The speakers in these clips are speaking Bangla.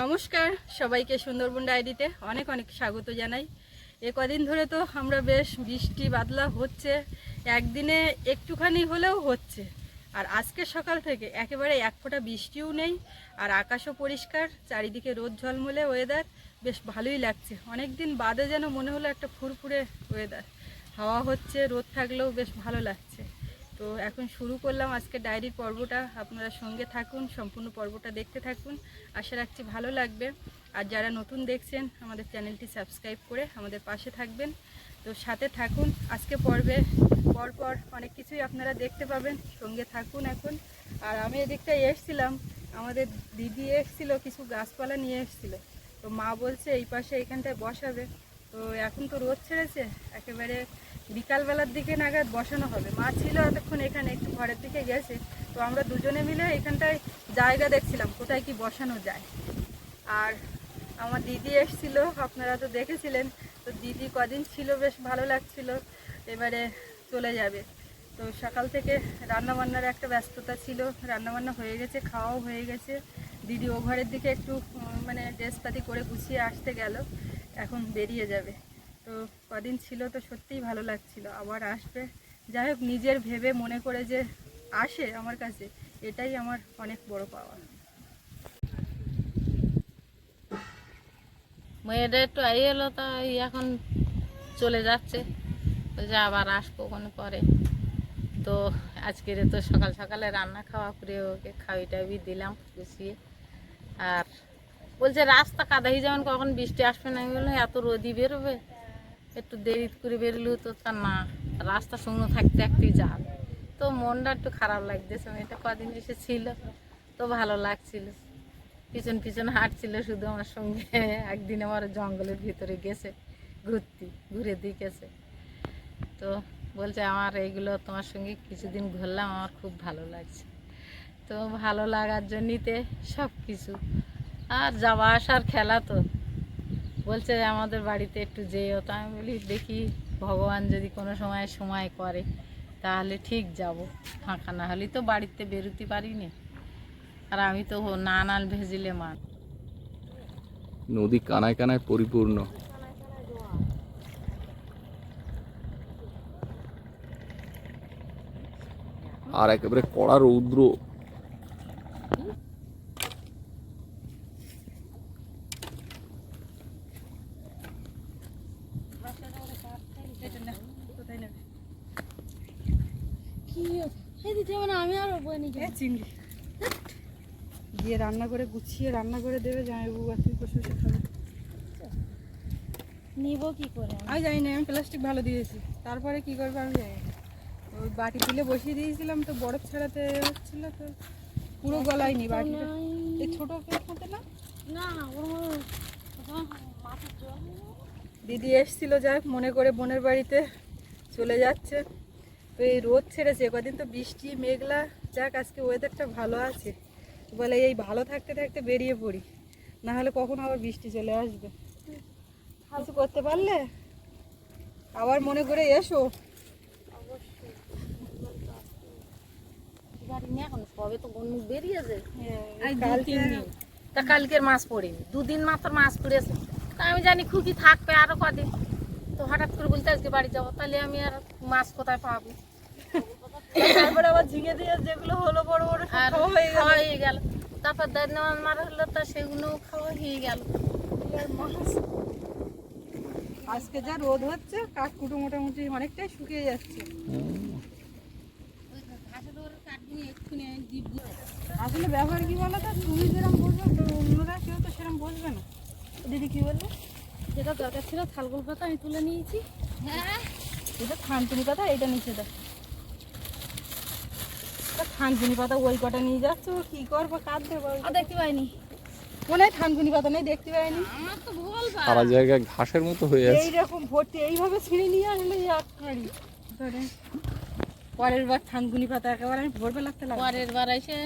নমস্কার, সবাইকে সুন্দরবন ডায়েরিতে অনেক অনেক স্বাগত জানাই। এ কদিন ধরে তো আমরা বেশ বৃষ্টি বাদলা হচ্ছে, একদিনে একটুখানি হলেও হচ্ছে। আর আজকে সকাল থেকে একেবারে এক ফোঁটা বৃষ্টিও নেই, আর আকাশও পরিষ্কার, চারিদিকে রোদ ঝলমলে ওয়েদার বেশ ভালোই লাগছে। অনেক দিন বাদে যেন মনে হলো একটা ফুরফুরে ওয়েদার হাওয়া হচ্ছে, রোদ থাকলেও বেশ ভালো লাগছে। তো এখন শুরু করলাম আজকে ডায়েরির পর্বটা। আপনারা সঙ্গে থাকুন, সম্পূর্ণ পর্বটা দেখতে থাকুন। আশা রাখছি ভালো লাগবে। আর যারা নতুন দেখছেন, আমাদের চ্যানেলটি সাবস্ক্রাইব করে আমাদের পাশে থাকবেন। তো সাথে থাকুন। আজকে পর্বে, পরপর অনেক কিছুই আপনারা দেখতে পাবেন। সঙ্গে থাকুন এখন। আর আমি এদিকটা এসছিলাম। আমাদের দিদি এসছিল, কিছু গাছপালা নিয়ে এসছিল। তো মা বলছে, এই পাশে এখানটায় বসাবে। তো এখন তো রোদ ছেড়েছে, একেবারে বিকালবেলার দিকে নাগাদ বসানো হবে। মা ছিল এতক্ষণ এখানে, একটু ঘরের দিকে গেছে। তো আমরা দুজনে মিলে এখানটায় জায়গা দেখছিলাম, কোথায় কি বসানো যায়। আর আমার দিদি এসছিল, আপনারা তো দেখেছিলেন। তো দিদি কদিন ছিল, বেশ ভালো লাগছিল, এবারে চলে যাবে। তো সকাল থেকে রান্নাবান্নার একটা ব্যস্ততা ছিল, রান্নাবান্না হয়ে গেছে, খাওয়াও হয়ে গেছে। দিদি ও ঘরের দিকে একটু মানে ড্রেসপাতি করে গুছিয়ে আসতে গেল। এখন বেরিয়ে যাবে। তো কদিন ছিল তো সত্যিই ভালো লাগছিল, আবার আসবে। যাই হোক, নিজের ভেবে মনে করে যে আসে আমার কাছে, এটাই আমার অনেক বড় পাওয়া। মেয়েটা একটু আই এলো তা এখন চলে যাচ্ছে। বলছে আবার আসব ওখানে পরে। তো আজকের তো সকাল সকালে রান্না খাওয়া করে ওকে খাওয়াই টাবি দিলাম গুছিয়ে আর বলছে, রাস্তা কাদাই যেমন কখন বৃষ্টি আসবে না? আমি বললাম, এত রোদি বেরোবে, একটু দেরি করে বেরোলো তো তা না, রাস্তা শুকনো থাকতে থাকতেই যান তো মনটা একটু খারাপ লাগতেছে মেয়েটা কদিন এসে ছিল তো ভালো লাগছিল। পিছন পিছন হাঁটছিল শুধু আমার সঙ্গে, একদিন আমার জঙ্গলের ভিতরে গেছে, ঘুরতে, ঘুরে দিকেছে তো বলছে, আমার এইগুলো তোমার সঙ্গে কিছুদিন ঘুরলাম, আমার খুব ভালো লাগছে। তো ভালো লাগার জন্যইতে সব কিছু আর যাওয়া আসার খেলা তো। বলছে আমাদের বাড়িতে একটু যেও। তো আমি বলি, দেখি, ভগবান যদি কোনো সময় সময় করে, তাহলে ঠিক যাব। ফাঁকা না হলেই তো বাড়িতে বেরোতে পারিনি। আর আমি তো না নাল ভেজিলে মান নদী কানায় কানায় পরিপূর্ণ। আর একেবারে কড়া রৌদ্র কোথায় নেবে কি এই দিদি মানে আমি আর বই নি এ চিংড়ি। গিয়ে রান্না করে গুছিয়ে রান্না করে দেবে জামাইবাবু আর তুই বসে বসে খাবে নিব কি করে? আমি জানি না আমি প্লাস্টিক ভালো দিয়েছি। তারপরে কি করবে আমি জানি না। ওই বাটি তুলে বসিয়ে দিয়েছিলাম তো বরফ ছাড়াতে হচ্ছিল তো পুরো গলায়নি বাটিটা। এই ছোটো মতো না? না দিদি এসছিল যাক মনে করে বোনের বাড়িতে চলে যাচ্ছে। তো এই রোদ ছেড়েছে কদিন তো বৃষ্টি মেঘলা যাক আজকে ওয়েদারটা ভালো আছে। বলে এই ভালো থাকতে থাকতে বেরিয়ে পড়ি না হলে কখন আবার বৃষ্টি চলে আসবে। কিছু করতে পারলে? আবার মনে করে এসো। এখন কবে তো গন্ডু বেরিয়েছে হ্যাঁ, কালকে তা কালকের মাছ পড়েনি দুদিন মাত্র মাছ পড়েছে। তা আমি জানি খুকি থাকবে আরও কদিন। তো হঠাৎ করে বলতে আজকে বাড়ি যাব তাহলে আমি আর মাছ কোথায় পাবো? তারপরে আবার ঝিঙে দিয়ে যেগুলো হলো বড় বড় খাওয়া হয়ে গেল। হয়ে গেল। তারপর দাঁত নেওয়ার মারা হলো তা সেগুলো খাওয়া হয়ে গেল। আজকে যা রোদ হচ্ছে কাঠকুটো মোটামুটি অনেকটাই শুকিয়ে যাচ্ছে। আসলে ব্যবহার কি বলো তো তুমি যেরকম বলবে তো অন্যরা কেউ তো সেরকম বসবে না। দিদি কি বলবে যেটা দরকার ছিল থালগুল পাতা আমি তুলে নিয়েছি। হ্যাঁ। এটা থানকুনি পাতা নিচে এটা থানকুনি পাতা ওই কটা নিয়ে যাচ্ছ কি করব দেবো দেখতে পাইনি। মনে হয় থানকুনি পাতা নেই দেখতে পাইনি। আমার তো ভুল সারা জায়গায় ঘাসের মতো হয়ে আছে। এইরকম ভর্তি এইভাবে ছিঁড়ে নিয়ে আসলে এক ধরে। পরের বার থানকুনি পাতা একেবারে আমি ভোরবেলাতে লাগবে পরের বার এসে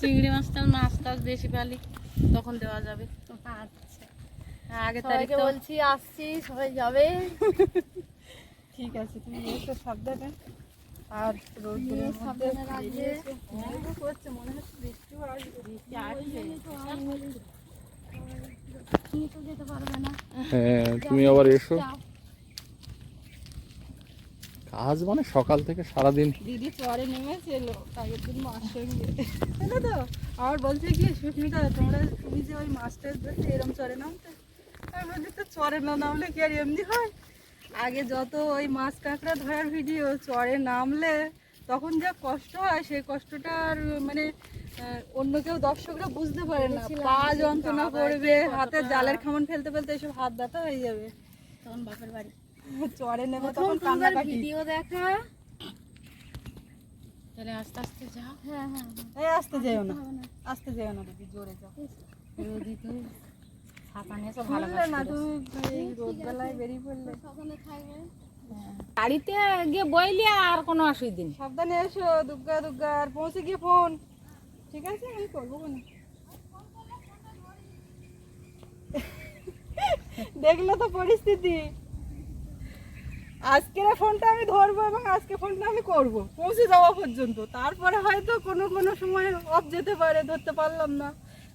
চিংড়ি মাছটা মাছ টাছ বেশি পালি তখন দেওয়া যাবে। আচ্ছা। আগে তারিখ বলছি আসছি সবাই যাবে। ঠিক আছে তুমি এসো সাবধানে। আর রোদ্দুরের মধ্যে রাখবে। করছে মনে হচ্ছে বৃষ্টি আসবে। তো আমি বলি, নিয়ে তো যেতে পারবে না। হ্যাঁ তুমি আবার এসো। কাজ মানে সকাল থেকে সারাদিন। দিদি চরে নেমেছিল আগের দিন মাছ সঙ্গে তাই তো আমার বলছে কি সুস্মিতা তোমরা তুমি যে ওই মাছটা ধরতে এরম চরে নামতে আমি বলছি তো চরে না নামলে কি আর এমনি হয়? আগে যত ওই মাছ কাঁকড়া ধরার ভিডিও চরে নামলে তখন যা কষ্ট হয় সেই কষ্টটা আর মানে অন্য কেউ দর্শকরা বুঝতে পারে না। পা যন্ত্রণা করবে হাতে জালের খামন ফেলতে ফেলতে এসব হাত ব্যথা হয়ে যাবে। তখন বাপের বাড়ি। চরে নেমে তখন কান্নাকাটি ভিডিও দেখা। তাহলে আস্তে আস্তে যাও। হ্যাঁ হ্যাঁ এই আসতে যেও না না যেও না। দিদি জোরে যাও গাড়িতে গিয়ে বইলি আর কোনো অসুবিধা নেই। সাবধানে এসো দুর্গা দুর্গা আর পৌঁছে গিয়ে ফোন। ঠিক আছে? আমি করব না। দেখলে তো পরিস্থিতি। আজকের ফোনটা আমি ধরবো এবং আজকে ফোনটা আমি করব। পৌঁছে যাওয়া পর্যন্ত। তারপরে হয়তো কোনো কোনো সময় অফ যেতে পারে ধরতে পারলাম না।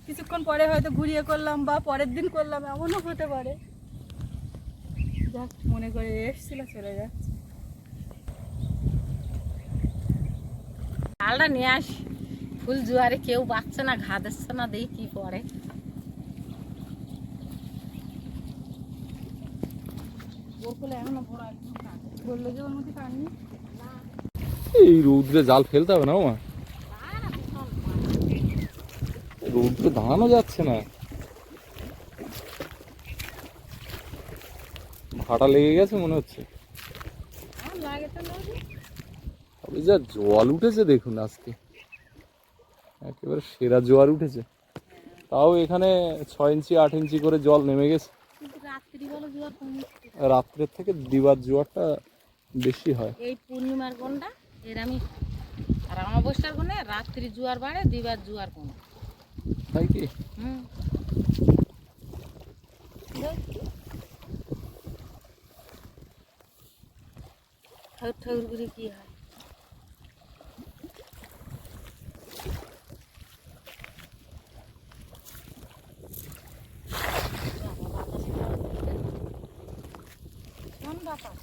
কিছুক্ষণ পরে হয়তো ঘুরিয়ে করলাম বা পরের দিন করলাম, এমনও হতে পারে। যাক, মনে করে এসছিল, চলে যাচ্ছে। ডালটা নিয়ে আসি। ফুল জুয়ারে কেউ বাঁচছে না, ঘা দিচ্ছে না, দেখি কি পরে এই রৌদ্রে জাল ফেলতে হবে না মা রৌদ্রে দাঁড়ানো যাচ্ছে না। ভাটা লেগে গেছে মনে হচ্ছে। যা জল উঠেছে দেখুন আজকে। একেবারে সেরা জোয়ার উঠেছে। তাও এখানে ছয় ইঞ্চি, আট ইঞ্চি করে জল নেমে গেছে। কমে রাত্রের থেকে দিবার জোয়ারটা বেশি হয়। এই পূর্ণিমার কোনটা এর আমি আর অমাবস্যার কোনে রাত্রি জুয়ার বাড়ে, দিবার জুয়ার কোনে তাই কি হুম ঠাকুর ঠাকুর করে কি হয় কোন বাতাস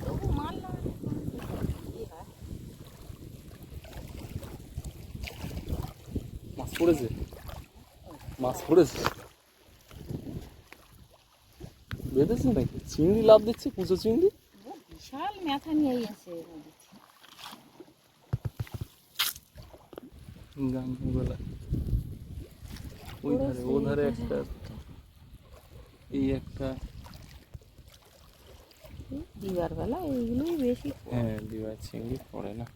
তবু মারলাম কি হয় মাছ পড়েছে? মাছ পড়েছে? বেঁধেছে নাকি? চিংড়ি লাভ দিচ্ছে কুচো চিংড়ি? বিশাল মাথা নিয়ে আছে গাঙ্গবেলা ওই ধারে ও ধারে একটা এই একটা। দিবার বেলা এইগুলোই বেশি হ্যাঁ দিবার চিংড়ি পড়ে না।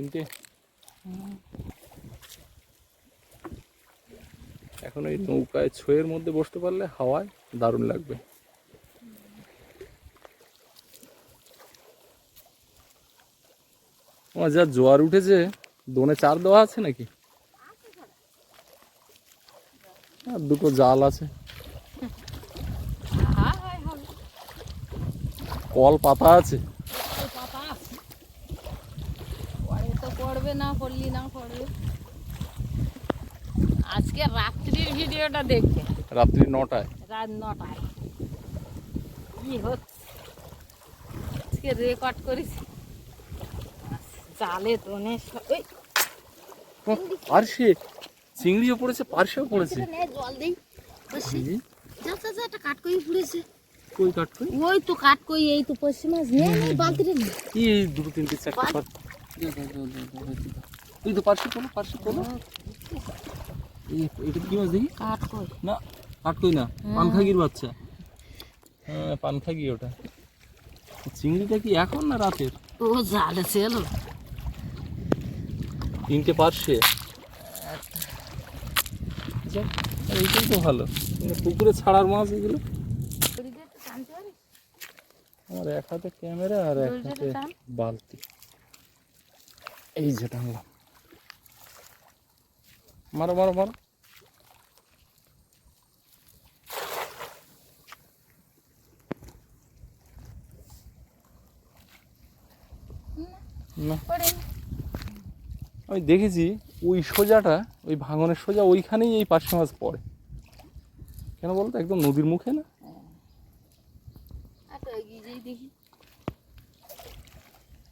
তিনটে। এখন এই নৌকায় ছয়ের মধ্যে বসতে পারলে হাওয়ায় দারুণ লাগবে। আমার যা জোয়ার উঠেছে, দোনে চার দেওয়া আছে নাকি? আর দুটো জাল আছে। কল পাতা আছে ওই পাতা আছে পরে তো পড়বে না পড়লি না পড়বে আজকে রাত্রির ভিডিওটা দেখবে রাত্রি নটায়? রাত নটায়। কি হচ্ছে? আজকে রেকর্ড করেছি। জালে সব- ওই পার্শে চিংড়িও পড়েছে পার্শেও পড়েছে। জল দেই। যা যা যা একটা কাঠকই পুড়েছে। কই কাটবে ওই তো কাঠকই এই তো পশ্চিম মাছ। নে কি এই দুটো তিনটে চারটে এই তো পার্শে তোলো পার্শে তোলো। এই এটা কি মাছ দেখি? কাঠকই। না কাটকই না পানখাগির বাচ্চা। হ্যাঁ পানখাগি ওটা। চিংড়িটা কি এখন না রাতের? ও জালে ছিল। তিনটে পার্শে যাক, এইটাই তো ভালো। মানে পুকুরে ছাড়ার মাছ এগুলো। আমার এক হাতে ক্যামেরা আর এক হাতে বালতি। এই যে টানলাম। মারো মারো মারো। না। আমি দেখেছি ওই সোজাটা, ওই ভাঙনের সোজা ওইখানেই এই পার্শে মাছ পড়ে। কেন বলতো? একদম নদীর মুখে না? যেই দেখি।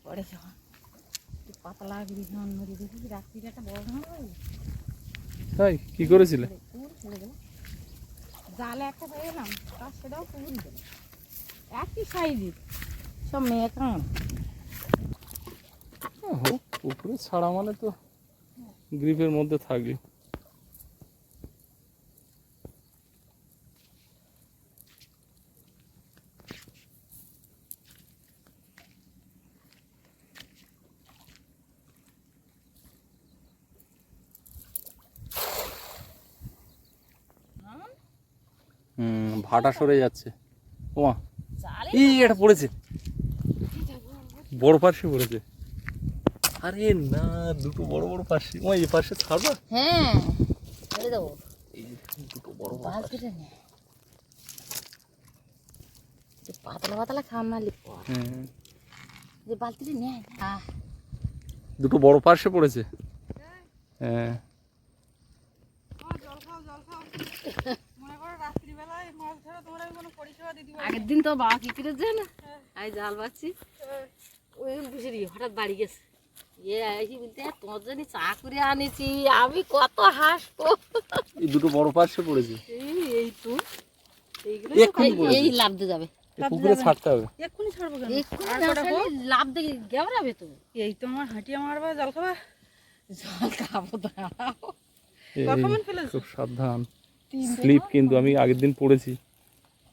পড়ে যখন পাতলা একটা বড় তাই? কি করেছিলে? জালে একটা পেয়েলাম তার সেটাও পুকুর একই সাইজের সব মেয়ে কান পুকুরে ছাড়া মানে তো গ্রিপের মধ্যে থাকবে হুম ভাটা সরে যাচ্ছে। ওমা এই এটা পড়েছে। বড় পার্শ্বে পড়েছে। আরে না দুটো বড় বড় পার্শ্বে ও এই পার্শ্বে ছাড়বা হ্যাঁ ছেড়ে দেবো। এই দুটো বড় নে। পাতলা পাতলা খাওয়ার না লিপ যে বালতিটা আহ। দুটো বড় পার্শ্বে পড়েছে। হ্যাঁ জল খাও জল খাও মনে করো রাত্রিবেলায় মাছ ধরা তোমরা আমি কোনো পরিষেবা দিতে পারি আগের দিন তো বাবা কি করে না? আমি জাল পাচ্ছি ওই বুঝে হঠাৎ বাড়ি গেছে। ইয়ে বলতে তোমার জন্য চা করে আনেছি আমি কত হাসবো। এই দুটো বড় পার্শ্বে পড়েছে। এই এই তো। এইগুলো এই- লাভ দিয়ে যাবে। পুকুরে ছাড়তে হবে। এক্ষুনি ছাড়বো কেন? এক্ষুনি আর না কটা ছাড়লে হোক? লাভ দিয়ে গেবড়াবে তো। এই তো আমার হাঁটিয়া মারবা জল খাবা। জল খাব দাঁড়াও ফেলেছো? খুব সাবধান। স্লিপ কিন্তু আমি আগের দিন পড়েছি।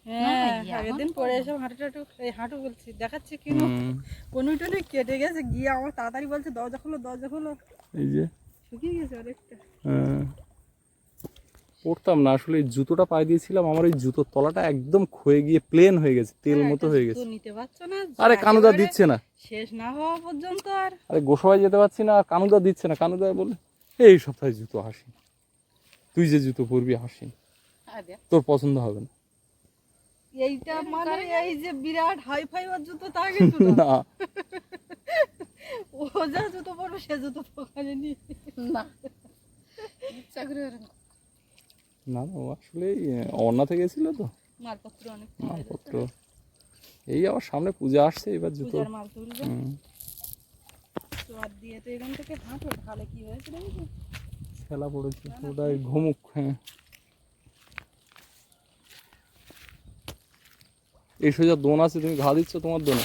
আগের দিন পরে এসব হাঁটু টাটু এই হাঁটু বলছি দেখাচ্ছে কি হুম, কোনো কেটে গেছে গিয়ে আমার তাড়াতাড়ি বলছে দরজা খোলো দরজা খোলো। এই যে। শুকিয়ে গেছে অনেকটা। হ্যাঁ। পড়তাম না আসলে এই জুতোটা পায়ে দিয়েছিলাম আমার এই জুতোর তলাটা একদম ক্ষয়ে গিয়ে প্লেন হয়ে গেছে তেল হ্যাঁ, মতো হয়ে গেছে। নিতে পারছ না আরে কানুদা দিচ্ছে না। শেষ না হওয়া পর্যন্ত আর। আরে গোসবাই যেতে পারছি না আর কানুদা দিচ্ছে না কানুদা বলে এই সপ্তাহে জুতো হাসি তুই যে জুতো পরবি হাসি তোর পছন্দ হবে না। এইটা মানে এই যে বিরাট হাই ফাই ওর জুতো তা কিন্তু না। না। ও যা জুতো পরবে সে জুতো ওখানে নিয়ে না। ইচ্ছা করে ওরকম। না না, ও আসলে অন্যতে গেছিল তো? মালপত্র অনেক মালপত্র। এই আবার সামনে পূজা আসছে এবার জুতো। পূজার মাল তুলবে। চোয়ার দিয়ে তো এখান থেকে হাঁটো ঢালে কি হয়েছে খেলা পড়েছে ওটাই ঘুমুক হ্যাঁ। এই সোজা দোন আছে তুমি ঘা দিচ্ছ তোমার দোনে।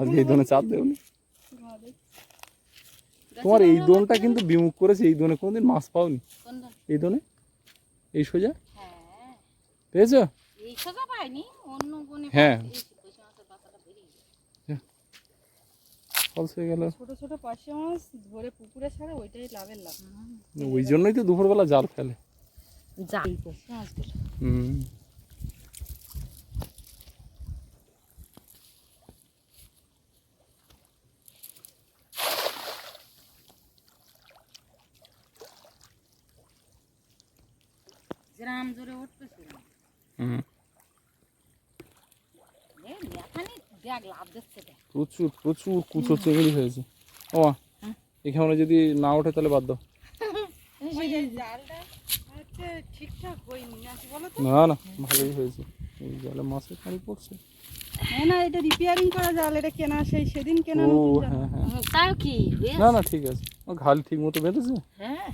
আজকে এই দোনে চাপ দেওনি? তোমার এই দোনটা কিন্তু বিমুখ করেছে এই দোনে কোনোদিন মাছ পাওনি। এই দোনে? এই সোজা? হ্যাঁ। পেয়েছ? হ্যাঁ। পাইছি। এই কচি মাছের পাতাটা বেরিয়ে গেছে। ফলস হয়ে গেল। ছোট ছোট পাশে মাছ ধরে পুকুরে ছাড়ে ওইটাই লাভের লাভ। ওই জন্যই তো দুপুরবেলা জাল ফেলে। কচি মাছগুলো হুম। যেরাম জোরে উঠবে সেরাম হুম এই এখানে দেখ লাভ দিচ্ছে দেখ প্রচুর প্রচুর কুচো চিংড়ি হয়েছে। ও এখানে যদি না ওঠে তাহলে বাদ দাও। তো? না না ভালোই হয়েছে। এই জালে মাছের পানি পড়ছে। না না এটা রিপেয়ারিং করা জাল এটা কেনা সেই সেদিন কেনা ও হ্যাঁ হ্যাঁ। তাও কি? না না ঠিক আছে। ও ঘাল ঠিক মতো বেঁধেছে? হ্যাঁ।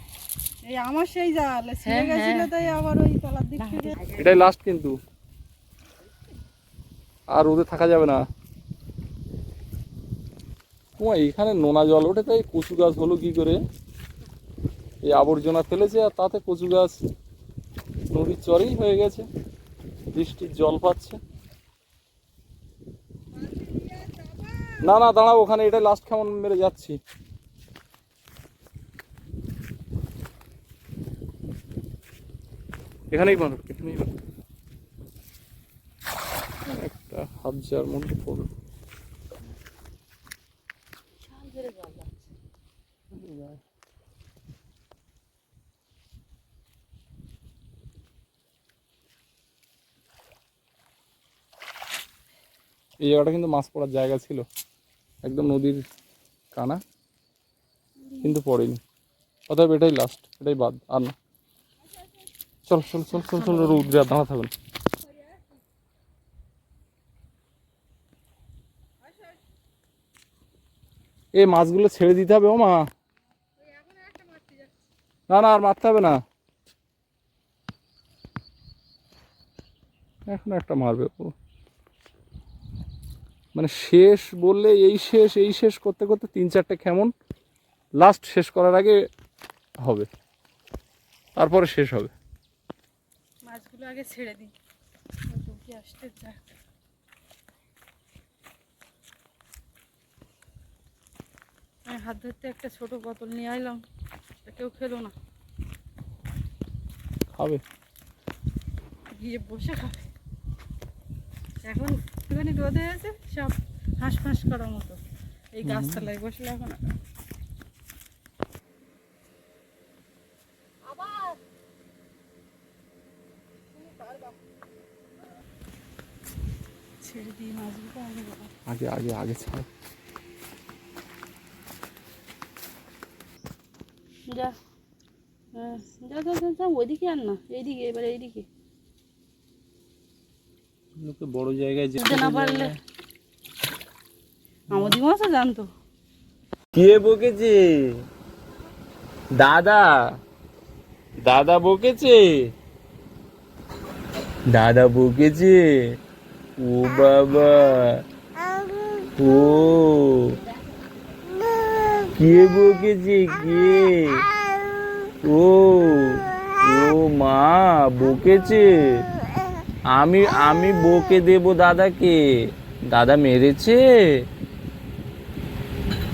এই আমার সেই জাল ছিঁড়ে হ্যাঁ, গেছিল হ্যাঁ। তাই আবার ওই তলার দিক থেকে। এটাই লাস্ট কিন্তু। আর রোদে থাকা যাবে না। ও এখানে নোনা জল ওঠে, তাই কচু গাছ হলো কি করে? এই আবর্জনা ফেলেছে আর তাতে কচু গাছ নদীর চরেই হয়ে গেছে, বৃষ্টির জল পাচ্ছে। না না, দাঁড়াও, ওখানে এটাই লাস্ট কেমন মেরে যাচ্ছি। এখানেই বানর এখানেই একটা হাবজার মধ্যে পড়ল। যায় এই জায়গাটা কিন্তু মাছ পড়ার জায়গা ছিল। একদম নদীর কানা। কিন্তু পড়েনি। অতএব এটাই লাস্ট এটাই বাদ, আর না। চল চল চল চল চল রৌদ্রে আর দাঁড়া থাকুন। এই মাছগুলো ছেড়ে দিতে হবে ও মা না না, আর মারতে হবে না। এখন একটা মারবে ও। মানে শেষ বললে এই শেষ এই শেষ করতে করতে তিন চারটে কেমন? লাস্ট শেষ করার আগে হবে। তারপরে শেষ হবে। মাছগুলো আগে ছেড়ে দিই। আসতে যাক। হাত ধরতে একটা ছোট বোতল নিয়ে আইলাম। কেউ খেলো না। খাবে। গিয়ে বসে খাবে। এখন একটুখানি রোদে আছে সব হাঁস ফাঁস করার মতো। এই গাছতলায় বসলে এখন। আগে আগে আগে ছাড়। যা হ্যাঁ, যা যা যা যা ওইদিকে আর না এইদিকে এবার এইদিকে। লোকে বড় জায়গায় যে বুঝতে না পারলে। আমাদের জানতো। কে বকেছে? দাদা? দাদা বকেছে? দাদা বকেছে? ও বাবা। ও কে বকেছে কে? ও ও মা, বকেছে? আমি আমি বকে দেব দাদাকে। দাদা মেরেছে?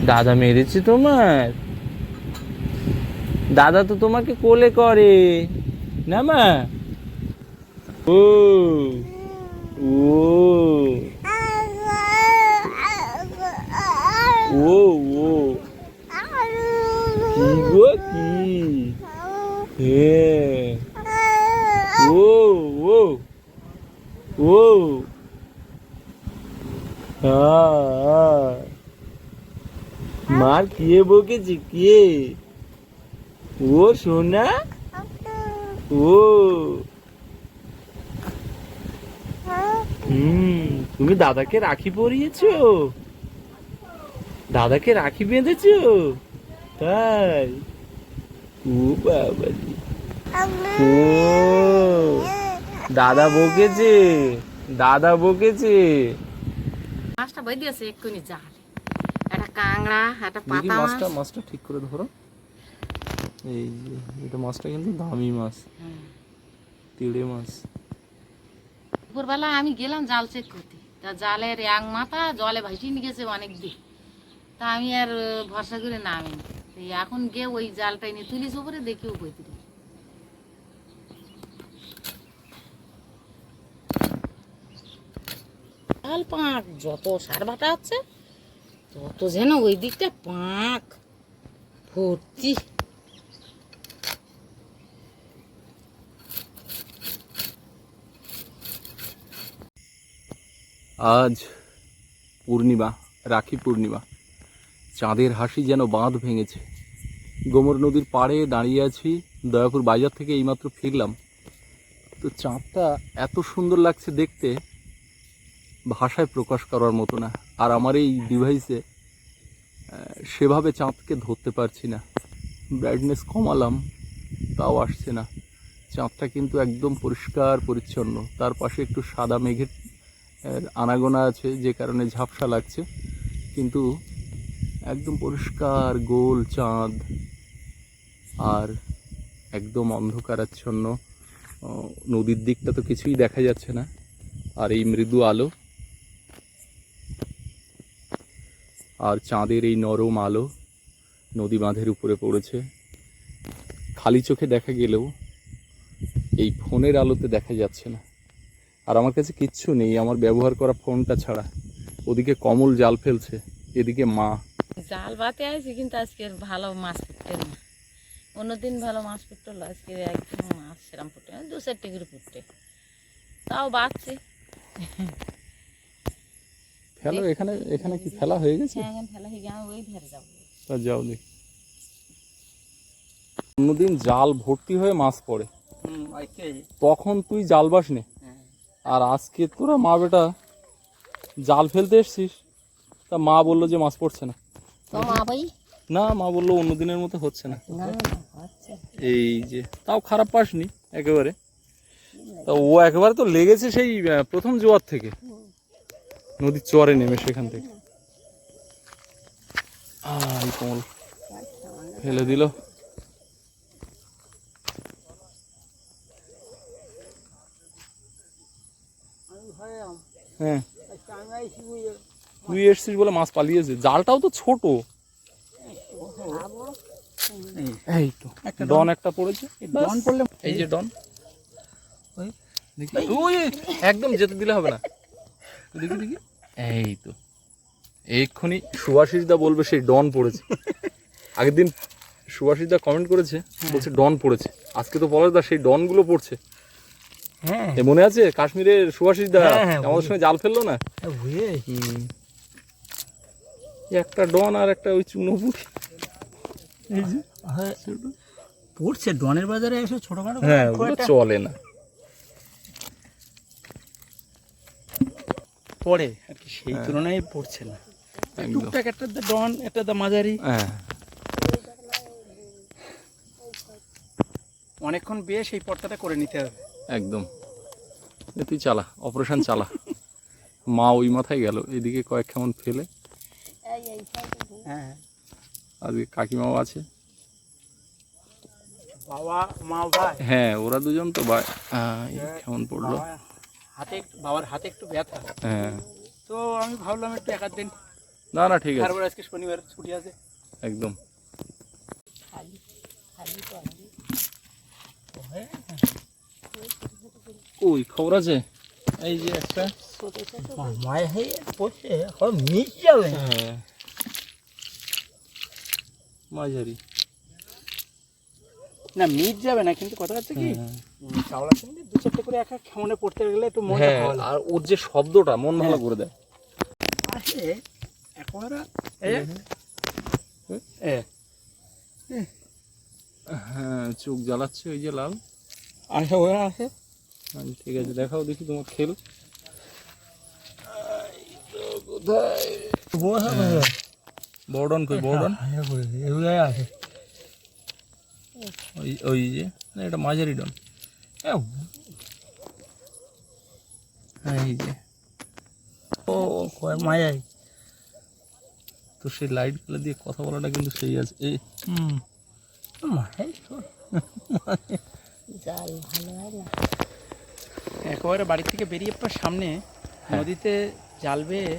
দাদা মেরেছে তোমার? দাদা তো তোমাকে কোলে করে। না মা? ও ও ও ও কি কি হ্যাঁ ও ও ও হ্যাঁ মার কে বকেছে কে ও সোনা ও হুম তুমি দাদাকে রাখি পরিয়েছো দাদাকে রাখি বেঁধেছো তাই? ও বাবা ও। দাদা বকেছে। দাদা বকেছে। মাছটা বই দিয়েছে এক্ষুনি জাল একটা কাংড়া একটা পাতা মাছ। মাছটা মাছটা ঠিক করে ধরো। এই যে এটা মাছটা কিন্তু দামি মাছ। তিড়ে মাছ। দুপুরবেলা আমি গেলাম জাল চেক করতে। তা জালের এক মাথা জলে ভাসিয়ে নিয়ে গেছে অনেক দিন। তা আমি আর ভরসা করে নামিনি। এখন গিয়ে ওই জালটা নিয়ে তুলিস উপরে দেখি বইতে জাল পাঁক যত সার ভাটা আছে তত যেন ওই দিকটা পাঁক। ভর্তি। আজ পূর্ণিমা রাখি পূর্ণিমা। চাঁদের হাসি যেন বাঁধ ভেঙেছে। গোমর নদীর পাড়ে দাঁড়িয়ে আছি, দয়াপুর বাজার থেকে এইমাত্র ফিরলাম। তো চাঁদটা এত সুন্দর লাগছে দেখতে, ভাষায় প্রকাশ করার মতো না। আর আমার এই ডিভাইসে সেভাবে চাঁদকে ধরতে পারছি না। ব্রাইটনেস কমালাম, তাও আসছে না। চাঁদটা কিন্তু একদম পরিষ্কার, পরিচ্ছন্ন। তার পাশে একটু সাদা মেঘের আনাগোনা আছে, যে কারণে ঝাপসা লাগছে। কিন্তু একদম পরিষ্কার, গোল চাঁদ আর একদম অন্ধকারাচ্ছন্ন। নদীর দিকটা তো কিছুই দেখা যাচ্ছে না। আর এই মৃদু আলো আর চাঁদের এই নরম আলো নদী বাঁধের উপরে পড়েছে। খালি চোখে দেখা গেলেও এই ফোনের আলোতে দেখা যাচ্ছে না। আর আমার কাছে কিচ্ছু নেই, আমার ব্যবহার করা ফোনটা ছাড়া। ওদিকে কমল জাল ফেলছে, এদিকে মা জাল বাতে আইছি কিন্তু আজকে ভালো মাছ ফুটতে না। অন্যদিন ভালো মাছ ফুটতো আজকে একদম মাছ সেরাম ফুটে দু চারটে করে ফুটতে। তাও বাঁচছে। ফেলো এখানে এখানে কি ফেলা হয়ে গেছে? হ্যাঁ এখানে ফেলা হয়ে আমি ওই ধারে যাব। তা যাও দেখি। অন্যদিন জাল ভর্তি হয়ে মাছ পড়ে। তখন তুই জাল বাস নে। আর আজকে তোরা মা বেটা জাল ফেলতে এসছিস তা মা বলল যে মাছ পড়ছে না। তো মা ভাই? না মা বলল অন্য দিনের মতো হচ্ছে না। আচ্ছা। এই যে তাও খারাপ পাসনি একেবারে। তা ও একেবারে তো লেগেছে সেই প্রথম জোয়ার থেকে। নদীর চরে নেমে সেখান থেকে। আই কমল। ফেলে দিল। হ্যাঁ। তুই এসছিস বলে মাছ পালিয়েছে। জালটাও তো ছোট। এই তো। ডন একটা পড়েছে। ডন পড়লে এই যে ডন। দেখি। ওই একদম যেতে দিলে হবে না। দেখি দেখি। এই তো। এক্ষুনি সুভাষিস দা বলবে সেই ডন পড়েছে। আগের দিন সুভাষিস দা কমেন্ট করেছে বলছে ডন পড়েছে। আজকে তো পলাশ দা সেই ডনগুলো পড়ছে। হ্যাঁ। এ মনে আছে? কাশ্মীরের সুভাষিস দা হ্যাঁ, হ্যাঁ, আমাদের সঙ্গে জাল ফেলল না? একটা ডন আর একটা ওই চুনোপুটি এই যে হ্যাঁ, পড়ছে ডনের বাজারে এসে ছোটখাটো হ্যাঁ ওগুলো চলে না। পড়ে আর কি সেই হ্যাঁ। তুলনায় পড়ছে না। টুকটাক একটা দা ডন একটা দা মাঝারি। হ্যাঁ। অনেকক্ষণ বেশ এই পর্দাটা করে নিতে হবে। একদম। তুই চালা অপারেশন চালা। মা ওই মাথায় গেল এদিকে কয়েক কেমন ফেলে। হ্যাঁ আজকে কাকিমাও আছে। বাবা মা ভাই। হ্যাঁ ওরা দুজন তো আহ, এই কেমন পড়ল? হাতে বাবার হাতে একটু ব্যথা। হ্যাঁ। তো আমি ভাবলাম একটু এক দিন না না ঠিক আছে। তারপর আজকে শনিবার ছুটি আছে। একদম। ওই খবর আছে? এই যে একটা। মায়ের হয়ে পড়ছে মিস যাবে। হ্যাঁ। মাঝারি। না মিট যাবে না কিন্তু কথা হচ্ছে কি হ্যাঁ। চাওলা চিংড়ি দু চারটে করে একা খেমনে পড়তে গেলে একটু হ্যাঁ আর ওর যে শব্দটা মন ভালো করে দেয়। আসে একবারে এ এ হ্যাঁ চোখ জ্বালাচ্ছে ওই যে লাল। আসে ওরা আসে। আচ্ছা, ঠিক আছে দেখাও দেখি তোমার খেল। বর্ডন কই বর্ডন এগুলো আছে। ওই ওই যে না এটা মাঝারি ডন। এই যে। ও মায়াই। তো সেই লাইট কালার দিয়ে কথা বলাটা কিন্তু সেই আছে। এই। হুম। মায়াই জাল ভালো হয় না। একেবারে বাড়ি থেকে বেরিয়ে পর সামনে হ্যাঁ। নদীতে জাল বেয়ে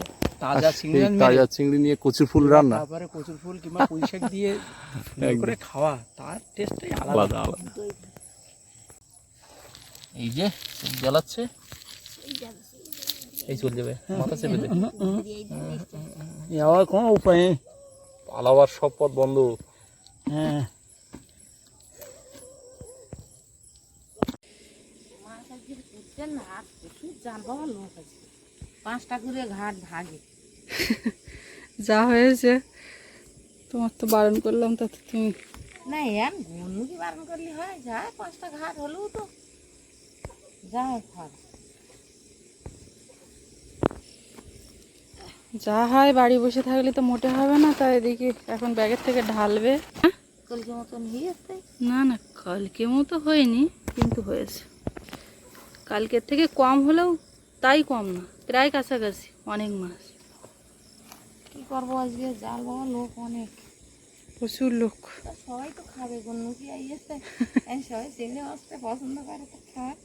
তাজা চিংড়ি তাজা চিংড়ি নিয়ে কচুর ফুল রান্না। তারপরে কচুর ফুল কিংবা পুঁই শাক দিয়ে করে খাওয়া তার টেস্টটাই আলাদা। এই যে জ্বালাচ্ছে। এই চলে যাবে মাথা চেপে দে। যাওয়ার কোনো উপায় নেই। পালাবার সব পথ বন্ধ। হ্যাঁ। পাঁচটা করে ঘাট ভাগে। যা হয়েছে তোমার তো বারণ করলাম তা তো তুমি না এর গনু কি বারণ করলে হয় যায় পাঁচটা ঘাট হলেও তো। যায় যা হয় বাড়ি বসে থাকলে তো মোটে হবে না তাই এদিকে এখন ব্যাগের থেকে ঢালবে। কলকে মতন হয়েছে না না কালকে মতো হয়নি কিন্তু হয়েছে। কালকের থেকে কম হলেও তাই কম না প্রায় কাছাকাছি অনেক মাছ কি করব আজকে? জাল বাবা লোক অনেক। প্রচুর লোক। সবাই তো খাবে গনু কি আইয়েছে। সবাই চেনে আসতে পছন্দ করে তো খায়